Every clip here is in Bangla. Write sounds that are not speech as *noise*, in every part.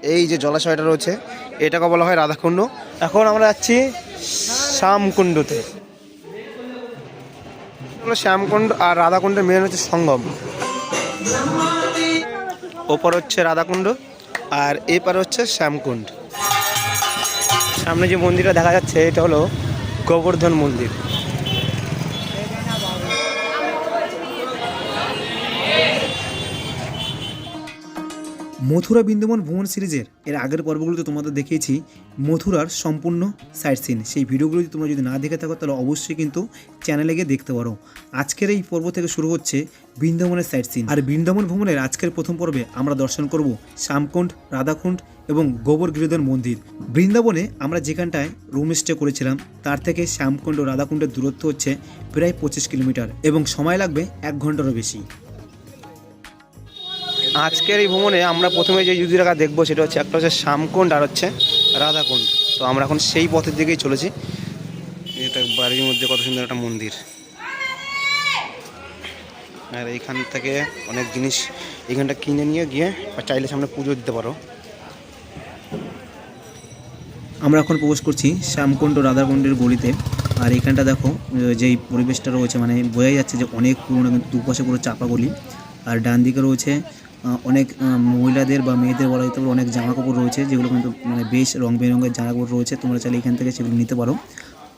এই যে জলাশয়টা রয়েছে, এটাকে বলা হয় রাধাকুণ্ড। এখন আমরা যাচ্ছি শ্যামকুণ্ডতে। শ্যামকুণ্ড আর রাধাকুণ্ডের মেন হচ্ছে সঙ্গম। ওপর হচ্ছে রাধাকুণ্ড আর এপার হচ্ছে শ্যামকুণ্ড। সামনে যে মন্দিরটা দেখা যাচ্ছে, এটা হলো গোবর্ধন মন্দির। মথুরা বৃন্দাবন ভ্রমণ সিরিজের এর আগের পর্বগুলোতে তোমাদের দেখিয়েছি মথুরার সম্পূর্ণ সাইট সিন সেই ভিডিওগুলো যদি তোমরা যদি না দেখে থাকো, তাহলে অবশ্যই কিন্তু চ্যানেলে গিয়ে দেখতে পারো। আজকের এই পর্ব থেকে শুরু হচ্ছে বৃন্দাবনের সাইট সিন আর বৃন্দাবন ভ্রমণের আজকের প্রথম পর্বে আমরা দর্শন করব শ্যামকুণ্ড, রাধাকুণ্ড এবং গোবর গিরিধর মন্দির। বৃন্দাবনে আমরা যেখানটায় রুম স্টে করেছিলাম, তার থেকে শ্যামকুণ্ড ও রাধাকুণ্ডের দূরত্ব হচ্ছে প্রায় পঁচিশ কিলোমিটার এবং সময় লাগবে এক ঘন্টারও বেশি। আজকের এই ভ্রমণে আমরা প্রথমে যে যদি জায়গা দেখব সেটা হচ্ছে একটা হচ্ছে শ্যামকুণ্ড আর হচ্ছে রাধাকুণ্ড। তো আমরা এখন সেই পথের দিকেই চলেছি। এটা বাড়ির মধ্যে কত সুন্দর একটা মন্দির। আর এইখান থেকে অনেক জিনিস এখানটা কিনে নিয়ে গিয়ে চাইলে সামনে পুজো দিতে পারো। আমরা এখন প্রবেশ করছি শ্যামকুণ্ড রাধাকুণ্ডের গলিতে। আর এখানটা দেখো যেই পরিবেশটা রয়েছে মানে বোঝাই যাচ্ছে যে অনেক পুরোনো কিন্তু দুপাশে পুরো চাপা গলি আর ডান দিকে রয়েছে অনেক মহিলাদের বা মেয়েদের বলা যেতে পারে অনেক জামা কাপড় রয়েছে যেগুলো কিন্তু মানে বেশ রং বেরঙের জামা কাপড় রয়েছে তোমরা চাইলে এখান থেকে সেগুলো নিতে পারো।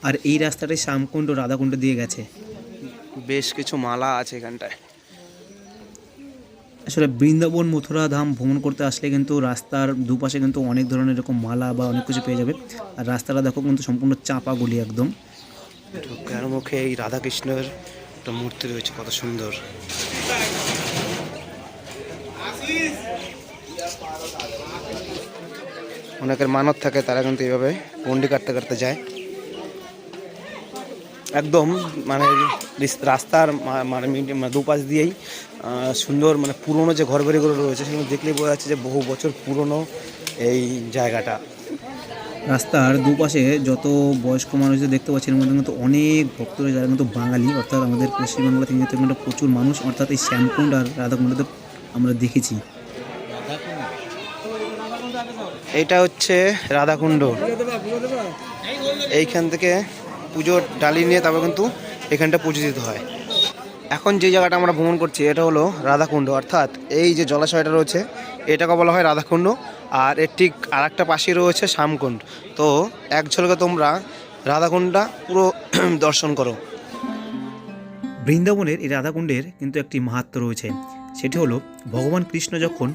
আর এই রাস্তাটাই শ্যামকুণ্ড রাধাকুণ্ড দিয়ে গেছে। বেশ কিছু মালা আছে এখানটায়। আসলে বৃন্দাবন মথুরা ধাম ভ্রমণ করতে আসলে কিন্তু রাস্তার দুপাশে কিন্তু অনেক ধরনের এরকম মালা বা অনেক কিছু পেয়ে যাবে। আর রাস্তাটা দেখো কিন্তু সম্পূর্ণ চাপা গলি একদম। ঢোকার মুখে এই রাধাকৃষ্ণের একটা মূর্তি রয়েছে কত সুন্দর। অনেকের মানত থাকে, তারা কিন্তু এইভাবে গন্ডি কাটতে কাটতে যায়। একদম মানে রাস্তার মানে মানে দুপাশ দিয়েই সুন্দর মানে পুরনো যে ঘর বাড়িগুলো রয়েছে, সেগুলো দেখলেই বোঝা যাচ্ছে যে বহু বছর পুরনো এই জায়গাটা। রাস্তার দুপাশে যত বয়স্ক মানুষদের দেখতে পাচ্ছি এর মধ্যে কিন্তু অনেক ভক্তরা যারা কিন্তু বাঙালি, অর্থাৎ আমাদের পশ্চিমবাংলা থেকে প্রচুর মানুষ, অর্থাৎ এই শ্যামকুণ্ড আর রাধাকুণ্ডতে আমরা দেখেছি। এটা হচ্ছে রাধাকুণ্ড। এইখান থেকে পুজোর ডালি নিয়ে তারপর কিন্তু এখানটা পুজো দিতে হয়। এখন যে জায়গাটা আমরা ভ্রমণ করছি এটা হলো রাধাকুণ্ড। অর্থাৎ এই যে জলাশয়টা রয়েছে এটাকে বলা হয় রাধাকুণ্ড। আর এর ঠিক আর একটা পাশেই রয়েছে শ্যামকুণ্ড। তো এক ঝলকে তোমরা রাধাকুণ্ডটা পুরো *clears throat* দর্শন করো। বৃন্দাবনের এই রাধাকুণ্ডের কিন্তু একটি মাহাত্ম রয়েছে। সেটি হলো, ভগবান কৃষ্ণ যখন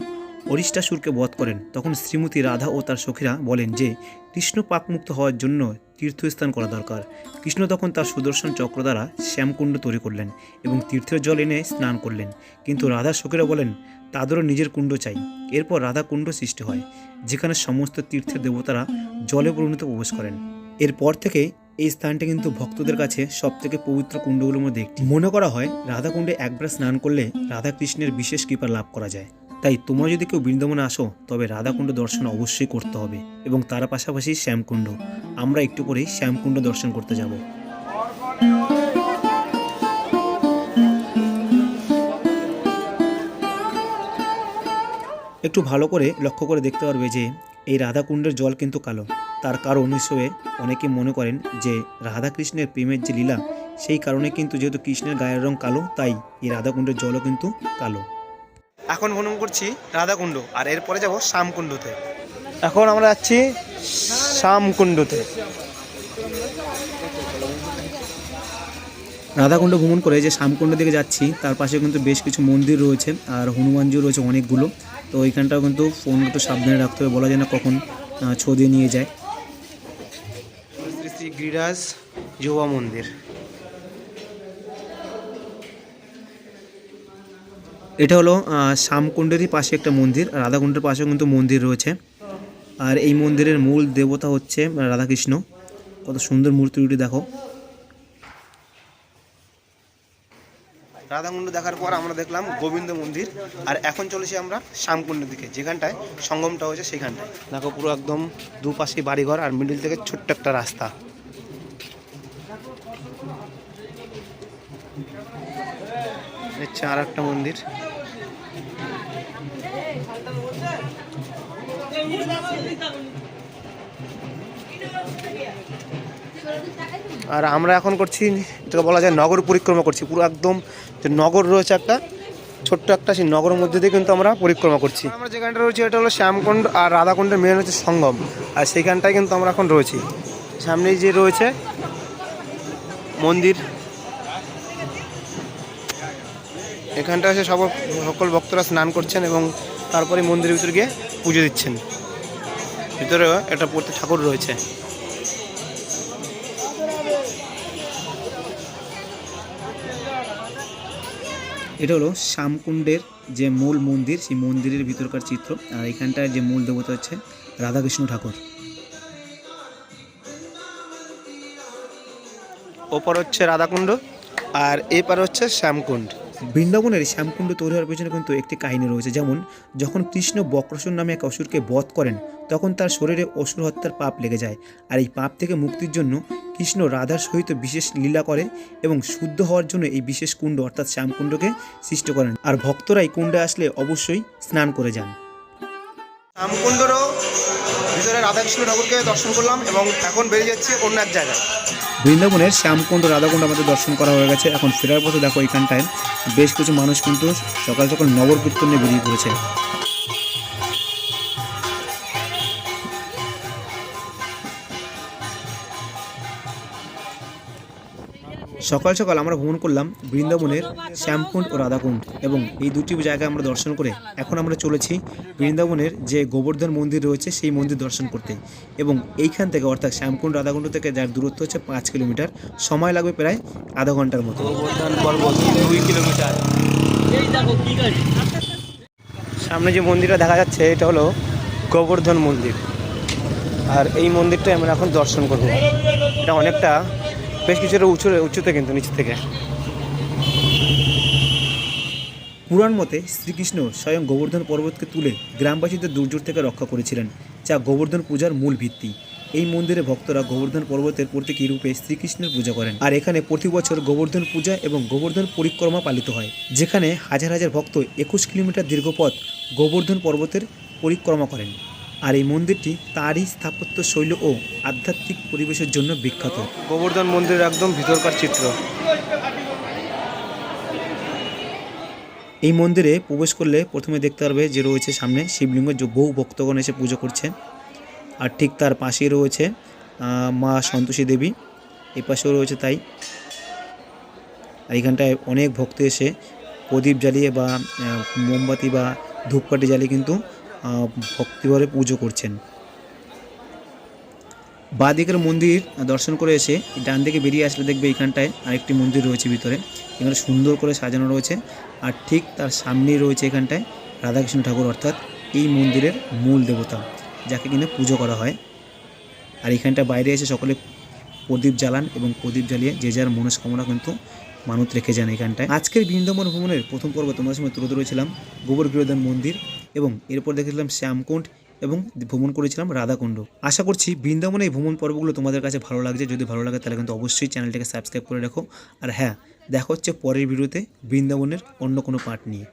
অরিষ্টাসুরকে বধ করেন, তখন শ্রীমতী রাধা ও তার সখীরা বলেন যে, কৃষ্ণ পাকমুক্ত হওয়ার জন্য তীর্থস্থান করা দরকার। কৃষ্ণ তখন তার সুদর্শন চক্র দ্বারা শ্যামকুণ্ড তৈরি করলেন এবং তীর্থের জল এনে স্নান করলেন। কিন্তু রাধার সখীরা বলেন, তাদেরও নিজের কুণ্ড চাই। এরপর রাধা কুণ্ড সৃষ্টি হয়, যেখানে সমস্ত তীর্থের দেবতারা জলে পরিণত প্রবেশ করেন। এরপর থেকে এই স্থানটা কিন্তু ভক্তদের কাছে সব থেকে পবিত্র কুণ্ডগুলোর মধ্যে একটি। মনে করা হয়, রাধাকুণ্ডে একবার স্নান করলে রাধা কৃষ্ণের বিশেষ কৃপা লাভ করা যায়। তাই তোমরা যদি কেউ বৃন্দাবনে আসো, তবে রাধাকুণ্ড দর্শন অবশ্যই করতে হবে এবং তার পাশাপাশি শ্যামকুণ্ড। আমরা একটু পরেই শ্যামকুণ্ড দর্শন করতে যাব। একটু ভালো করে লক্ষ্য করে দেখতে পারবে যে এই রাধাকুণ্ডের জল কিন্তু কালো। তার কারণ হিসেবে অনেকে মনে করেন যে রাধাকৃষ্ণের প্রেমের যে লীলা সেই কারণে কিন্তু যেহেতু কৃষ্ণের গায়ের রং কালো তাই এই রাধাকুণ্ডের জলও কিন্তু কালো। এখন ভ্রমণ করছি রাধাকুণ্ড আর এরপরে যাব শ্যামকুণ্ডতে। এখন আমরা যাচ্ছি শ্যামকুণ্ডতে। রাধাকুণ্ড ভ্রমণ করে যে শ্যামকুণ্ড দিকে যাচ্ছি তার পাশে কিন্তু বেশ কিছু মন্দির রয়েছে আর হনুমানজিও রয়েছে অনেকগুলো। তো ওইখানটাও কিন্তু ফোন একটু সাবধানে রাখতে হবে বলা যায় না কখন আহ, ছো দিয়ে নিয়ে যায়। শ্রী গিরিরাজ যুবা মন্দির। এটা হলো শ্যামকুণ্ডেরই পাশে একটা মন্দির রাধাকুণ্ডের পাশেও কিন্তু মন্দির রয়েছে। আর এই মন্দিরের মূল দেবতা হচ্ছে রাধাকৃষ্ণ। কত সুন্দর মূর্তি দুটি দেখো। রাধাকুণ্ড দেখার পর আমরা দেখলাম গোবিন্দ মন্দির, আর এখন চলেছি আমরা শ্যামকুণ্ডের দিকে, যেখানটায় সঙ্গমটা হয়েছে সেখানটায়। দেখো পুরো একদম দুপাশে বাড়িঘর আর মিডিল থেকে ছোট্ট একটা রাস্তা। আর একটা মন্দির। আর আমরা এখন করছি, এটাকে বলা যায় নগর পরিক্রমা করছি। পুরো একদম যে নগর রয়েছে একটা, ছোট্ট একটা সেই নগরের মধ্যে দিয়ে কিন্তু আমরা পরিক্রমা করছি। আমরা যেখানটা রয়েছে, এটা হলো শ্যামকুণ্ড আর রাধাকুণ্ডের মেন হচ্ছে সঙ্গম। আর সেইখানটায় কিন্তু আমরা এখন রয়েছি। সামনেই যে রয়েছে মন্দির। এখানটা এসে সব সকল ভক্তরা স্নান করছেন এবং তারপরে মন্দিরের ভিতরে গিয়ে পুজো দিচ্ছেন। ভিতরে একটা পড়তে ঠাকুর রয়েছে। এটা হলো শ্যামকুণ্ডের যে মূল মন্দির, সেই মন্দিরের ভিতরকার চিত্র। আর এখানটার যে মূল দেবতা হচ্ছে রাধাকৃষ্ণ ঠাকুর। ওপর হচ্ছে রাধাকুণ্ড, আর এপার হচ্ছে শ্যামকুণ্ড। বৃন্দাবনের শ্যামকুণ্ড তৈরি হওয়ার পেছনে কিন্তু একটি কাহিনী রয়েছে। যেমন, যখন কৃষ্ণ বক্রসুর নামে এক অসুরকে বধ করেন, তখন তার শরীরে অসুর হত্যার পাপ লেগে যায়। আর এই পাপ থেকে মুক্তির জন্য কৃষ্ণ রাধার সহিত বিশেষ লীলা করে এবং শুদ্ধ হওয়ার জন্য এই বিশেষ কুণ্ড অর্থাৎ শ্যামকুণ্ডকে সৃষ্টি করেন। আর ভক্তরা এই কুণ্ডে আসলে অবশ্যই স্নান করে যান। শ্যামকুণ্ডরও ভিতরে রাধাকৃষ্ণ ঠাকুরকে দর্শন করলাম এবং এখন বেরিয়ে যাচ্ছি অন্য এক জায়গায়। বৃন্দাবনের শ্যামকুণ্ড, রাধাকুণ্ড আমাদের দর্শন করা হয়ে গেছে। এখন ফেরার পথে দেখো এখানটায় বেশ কিছু মানুষ কিন্তু সকাল সকাল নগর কীর্তন নিয়ে বেরিয়ে পড়েছে। সকাল সকাল আমরা ভ্রমণ করলাম বৃন্দাবনের শ্যামকুণ্ড ও রাধাকুণ্ড এবং এই দুটি জায়গা আমরা দর্শন করে এখন আমরা চলেছি বৃন্দাবনের যে গোবর্ধন মন্দির রয়েছে সেই মন্দির দর্শন করতে এবং এইখান থেকে অর্থাৎ শ্যামকুণ্ড রাধাকুণ্ড থেকে যার দূরত্ব হচ্ছে পাঁচ কিলোমিটার সময় লাগবে প্রায় আধা ঘণ্টার মতো। গোবর্ধন পর্বত দুই কিলোমিটার। সামনে যে মন্দিরটা দেখা যাচ্ছে এটা হলো গোবর্ধন মন্দির। আর এই মন্দিরটা আমরা এখন দর্শন করব। এটা অনেকটা বেশ কিছুটা উঁচু, উঁচুতে কিন্তু নিচ থেকে। পুরাণ মতে শ্রীকৃষ্ণ স্বয়ং গোবর্ধন পর্বতকে তুলে গ্রামবাসীদের দুর্যোগ থেকে রক্ষা করেছিলেন, যা গোবর্ধন পূজার মূল ভিত্তি। এই মন্দিরে ভক্তরা গোবর্ধন পর্বতের প্রতীকী রূপে শ্রীকৃষ্ণের পূজা করেন। আর এখানে প্রতি বছর গোবর্ধন পূজা এবং গোবর্ধন পরিক্রমা পালিত হয়, যেখানে হাজার হাজার ভক্ত একুশ কিলোমিটার দীর্ঘ পথ গোবর্ধন পর্বতের পরিক্রমা করেন। আর এই মন্দিরটি তারই স্থাপত্য শৈল ও আধ্যাত্মিক পরিবেশের জন্য বিখ্যাত। গোবর্ধন মন্দিরের একদম ভিতরকার চিত্র। এই মন্দিরে প্রবেশ করলে প্রথমে দেখতে পারবে যে রয়েছে সামনে শিবলিঙ্গ যে বহু ভক্তগণ এসে পুজো করছে আর ঠিক তার পাশেই রয়েছে মা সন্তোষী দেবী। এই পাশেও রয়েছে তাই। আর এখানটায় অনেক ভক্ত এসে প্রদীপ জ্বালিয়ে বা মোমবাতি বা ধূপকাঠি জ্বালিয়ে কিন্তু ভক্তিভরে পুজো করছেন। বাঁদিকের মন্দির দর্শন করে এসে ডান দিকে বেরিয়ে আসলে দেখবে এইখানটায় আরেকটি মন্দির রয়েছে ভিতরে। এখানে সুন্দর করে সাজানো রয়েছে। আর ঠিক তার সামনেই রয়েছে এখানটায় রাধাকৃষ্ণ ঠাকুর, অর্থাৎ এই মন্দিরের মূল দেবতা, যাকে কিনা পুজো করা হয়। আর এখানটা বাইরে এসে সকলে প্রদীপ জ্বালান এবং প্রদীপ জ্বালিয়ে যে যার মনস্কামনা কিন্তু মানত রেখে যান এখানটায়। আজকের বৃন্দাবন ভ্রমণের প্রথম পর্ব তোমার সময় তুলে ধরেছিলাম। গোবর গৃহদান মন্দির এবং এরপর দেখেছিলাম শ্যামকুণ্ড এবং ভ্রমণ করেছিলাম রাধাকুণ্ড। আশা করছি বৃন্দাবনে এই ভ্রমণ পর্বগুলো তোমাদের কাছে ভালো লাগছে। যদি ভালো লাগে তাহলে কিন্তু অবশ্যই চ্যানেলটাকে সাবস্ক্রাইব করে রাখো। আর হ্যাঁ দেখা হচ্ছে পরের ভিডিওতে বৃন্দাবনের অন্য কোনো পার্ট নিয়ে।